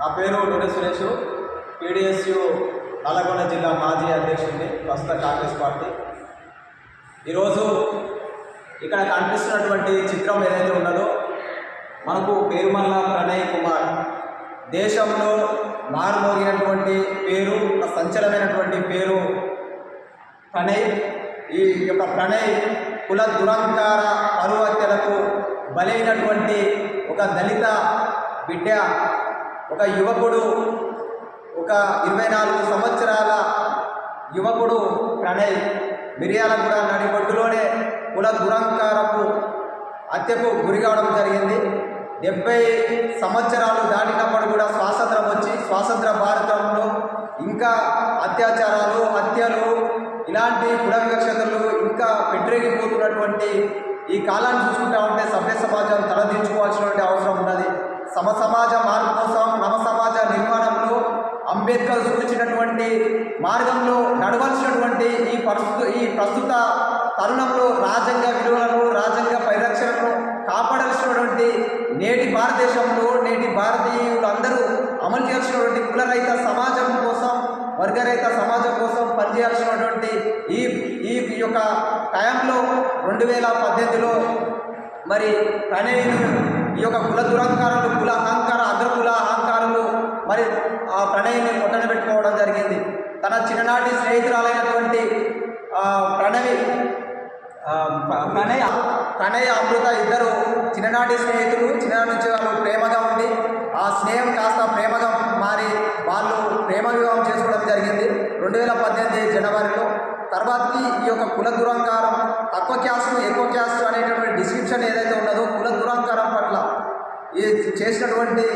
నా పేరు డొడె సురేష్. పీడిఎస్యు నల్లగొండ జిల్లా మాజీ అధ్యక్షుడిని ప్రస్తుత కాంగ్రెస్ పార్టీ. ఈరోజు ఇక్కడ కనిపిస్తున్నటువంటి చిత్రం ఏదైతే ఉన్నదో మనకు పేరుమల్ల ప్రణయ్ కుమార్. దేశంలో మారుమోగినటువంటి పేరు సంచలమైనటువంటి పేరు ప్రణయ్. ఈ యొక్క ప్రణయ్ కుల దురంకార పరువత్యలకు బలైనటువంటి ఒక దళిత బిడ్డ ఒక యువకుడు ఒక ఇరవై నాలుగు సంవత్సరాల యువకుడు ప్రణయ్ మిర్యాలగూడ నడిబొడ్డులోనే కుల దురంకారపు హత్యకు గురి కావడం జరిగింది. డెబ్బై సంవత్సరాలు దాటినప్పుడు కూడా స్వాతంత్రం వచ్చి స్వాతంత్ర భారతంలో ఇంకా అత్యాచారాలు హత్యలు ఇలాంటి కుల వివక్షతలు ఇంకా పెట్టిరేగిపోతున్నటువంటి ఈ కాలాన్ని చూసుకుంటా ఉంటే సభ్య సమాజం తలదించుకోవాల్సినటువంటి అవసరం ఉన్నది. సమ సమాజ మార్పు కోసం నవ సమాజ నిర్మాణంలో అంబేద్కర్ సూచించినటువంటి మార్గంలో నడవలసినటువంటి ఈ ప్రస్తుత ఈ ప్రస్తుత తరుణంలో రాజ్యాంగ విలువలను రాజ్యాంగ పరిరక్షణను కాపాడాల్సినటువంటి నేటి భారతదేశంలో నేటి భారతీయులందరూ అమలు చేయాల్సినటువంటి కులరహిత సమాజం కోసం వర్గరహిత సమాజం కోసం పనిచేయాల్సినటువంటి ఈ ఈ యొక్క టైంలో రెండు వేల పద్దెనిమిదిలో మరి ప్రణయులు ఈ యొక్క కుల దురహంకారాలు కుల అహంకార అగ్రకుల అహంకారాలు మరి ఆ ప్రణయిని కొట్టన పెట్టుకోవడం జరిగింది. తన చిన్ననాటి స్నేహితురాలైనటువంటి ప్రణవి ప్రణయ ప్రణయ అమృత ఇద్దరు చిన్ననాటి స్నేహితులు చిన్ననాటి నుంచి వాళ్ళు ప్రేమగా ఉండి ఆ స్నేహం కాస్త ప్రేమగా మారి వాళ్ళు ప్రేమ వివాహం చేసుకోవడం జరిగింది. రెండు వేల పద్దెనిమిది జనవరిలో. తర్వాతకి ఈ యొక్క కుల దురంకారం తక్కువ క్యాస్ట్ ఎక్కువ క్యాస్ట్ అనేటటువంటి డిస్క్రిప్షన్ ఏదైతే ఉన్నదో కుల చేసినటువంటి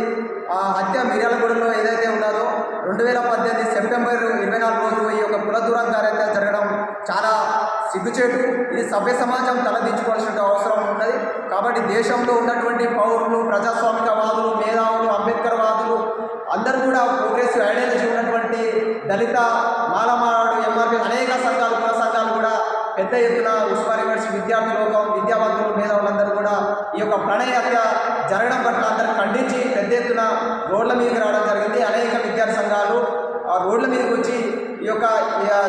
ఆ హత్య మిర్యాలగూడలో ఏదైతే ఉన్నదో రెండు వేల పద్దెనిమిది సెప్టెంబర్ ఇరవై నాలుగు రోజు ఈ యొక్క కుల దురంకారంగా జరగడం చాలా సిగ్గుచేటు. ఇది సభ్య సమాజం తలదించుకోవాల్సిన అవసరం ఉన్నది. కాబట్టి దేశంలో ఉన్నటువంటి పౌరులు ప్రజాస్వామికవాదులు మేధావులు అంబేద్కర్ వాదులు అందరూ కూడా ప్రోగ్రెసివ్ ఐడియాలజీ ఉన్నటువంటి దళిత మాలమాడు ఎంఆర్పి అనేక సంఘాలు పెద్ద ఎత్తున ఉస్మాన్ యూనివర్సిటీ విద్యార్థి లోకం విద్యావంతులు మేధావులందరూ కూడా ఈ యొక్క ప్రణయ జరగడం పట్ల అందరూ ఖండించి పెద్ద ఎత్తున రోడ్ల మీదకి రావడం జరిగింది. అనేక విద్యార్థి సంఘాలు ఆ రోడ్ల మీదకి వచ్చి ఈ యొక్క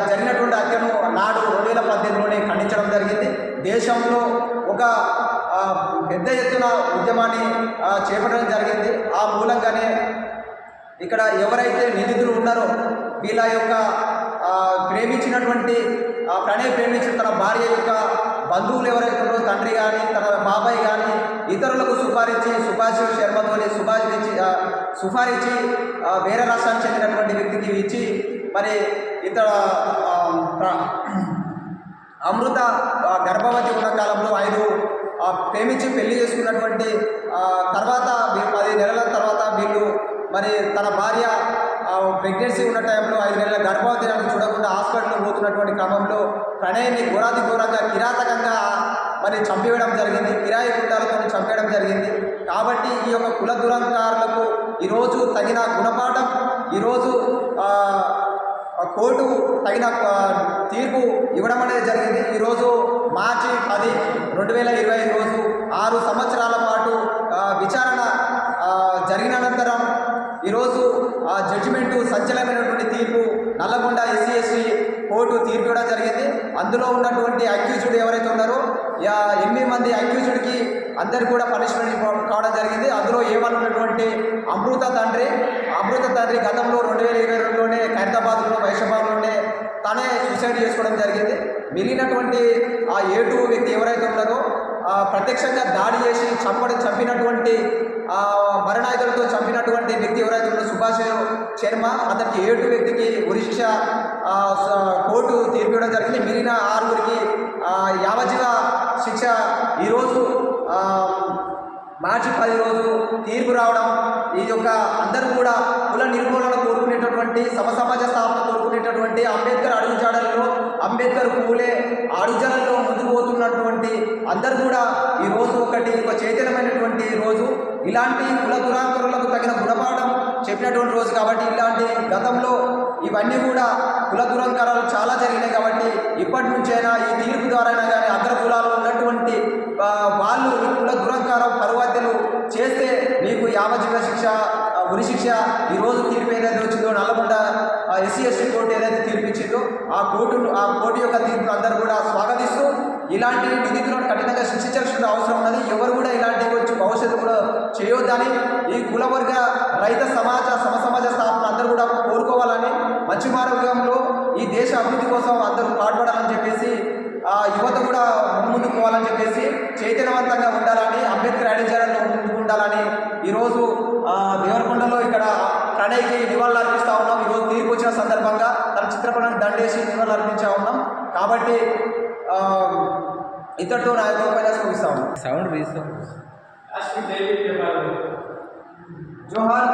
జరిగినటువంటి హత్యను నాడు రెండు వేల పద్దెనిమిదిలోనే ఖండించడం జరిగింది. దేశంలో ఒక పెద్ద ఎత్తున ఉద్యమాన్ని చేపట్టడం జరిగింది. ఆ మూలంగానే ఇక్కడ ఎవరైతే నిందితులు ఉన్నారో వీళ్ళ యొక్క ప్రేమించినటువంటి ప్రణయ్ ప్రేమించిన తన భార్య యొక్క బంధువులు ఎవరైతే ఉన్నారో తండ్రి కానీ తన బాబాయ్ కానీ ఇతరులకు సుపారించి సుభాష్ శర్మతోని సుభాష్ ఇచ్చి సుపారించి వేరే రాష్ట్రానికి చెందినటువంటి వ్యక్తికి ఇచ్చి మరి ఇతర అమృత గర్భవతి ఉన్న కాలంలో ఐదు ప్రేమించి పెళ్ళి చేసుకున్నటువంటి తర్వాత పది నెలల తర్వాత వీళ్ళు మరి తన భార్య ప్రెగ్నెన్సీ ఉన్న టైంలో ఐదు నెలల గర్భవతి చూడకుండా హాస్పిటల్లో పోతున్నటువంటి క్రమంలో ప్రణయ్ని ఘోరాతి ఘోరంగా కిరాతకంగా మరి చంపేయడం జరిగింది. కిరాయి గుండాలతో చంపేయడం జరిగింది. కాబట్టి ఈ యొక్క కుల దురంకారులకు ఈరోజు తగిన గుణపాఠం ఈరోజు కోర్టు తగిన తీర్పు ఇవ్వడం అనేది జరిగింది. ఈరోజు మార్చి పది రెండు వేల ఇరవై రోజు ఆరు సంవత్సరాల పాటు విచారణ జరిగిన అనంతరం ఈరోజు ఆ జడ్జిమెంటు సంచలనమైనటువంటి తీర్పు నల్లగొండ ఎస్సీ ఎస్టీ కోర్టు తీర్పు కూడా జరిగింది. అందులో ఉన్నటువంటి అక్యూజ్డ్ ఎవరైతే ఉన్నారో ఎనిమిది మంది అక్యూజ్డ్కి అందరు కూడా పనిష్మెంట్ కావడం జరిగింది. అందులో ఏమని ఉన్నటువంటి అమృత తండ్రి అమృత తండ్రి గతంలో రెండు వేల ఇరవై రెండులోనే ఖైరతాబాద్లో వైషాబాద్లోనే తనే సూసైడ్ చేసుకోవడం జరిగింది. మిగిలినటువంటి ఆ ఏటు వ్యక్తి ఎవరైతే ఉన్నారో ప్రత్యక్షంగా దాడి చేసి చంపడం చంపినటువంటి మరణాయుధులతో చంపినటువంటి వ్యక్తి ఎవరైతే ఉన్నారో సుభాష్ శర్మ అతనికి ఏటు వ్యక్తికి ఉరిశిక్ష కోర్టు తీర్పు జరిగింది. మిగిలిన ఆరుగురికి యావజీవ శిక్ష ఈరోజు మార్చి పది రోజు తీర్పు రావడం ఈ యొక్క అందరూ కూడా కుల నిర్మూలన కోరుకునేటటువంటి సమ సమాజ స్థాపన కోరుకునేటటువంటి అంబేద్కర్ అడుగుజాడల్లో అంబేద్కర్ పూలే అడుగుజాడల్లో ముందుకు పోతున్నటువంటి అందరూ కూడా ఈ రోజు ఒకటి ఒక చైతన్యమైనటువంటి రోజు ఇలాంటి కుల దురాంతరులకు తగిన గుణపాఠం చెప్పినటువంటి రోజు కాబట్టి ఇలాంటి గతంలో ఇవన్నీ కూడా కుల దురంకరాలు చాలా జరిగినాయి కాబట్టి ఇప్పటి నుంచైనా ఈ తీర్పు ద్వారా కానీ అగ్ర కులాలు ఉన్నటువంటి వాళ్ళు కుల దురంకారం పరువద్దలు చేస్తే మీకు యావజీవ శిక్ష ఉరిశిక్ష ఈ రోజు తీర్పు ఏదైతే వచ్చిందో నల్లగొండ ఎస్సీ ఎస్టీ కోర్టు ఏదైతే తీర్పించిందో ఆ కోర్టు ఆ కోర్టు యొక్క తీర్పును అందరూ కూడా స్వాగతిస్తూ ఇలాంటి నిందితులను కఠినంగా శిక్షించాల్సిన అవసరం ఉన్నది. ఎవరు కూడా ఇలాంటి వచ్చి భవిష్యత్తు కూడా చేయొద్దని ఈ కులవర్గ రైత సమాజ సమసమాజ స్థాపన అందరూ కూడా కోరుకోవాలని మంచి మార్గంలో ఈ దేశ అభివృద్ధి కోసం అందరూ పాటుపడాలని చెప్పేసి ఆ యువత కూడా ముందుకు పోవాలని చెప్పేసి చైతన్యవంతంగా ఉండాలని అంబేద్కర్ ఐడియాలను వచ్చిన సందర్భంగా తన చిత్రపటాన్ని దండేసి నివాళులు అర్పించా ఉన్నాం. కాబట్టి ఆ, ఇంతటితో నా యొక్క ఉపన్యాసం సౌండ్ రీసౌండ్ జోహార్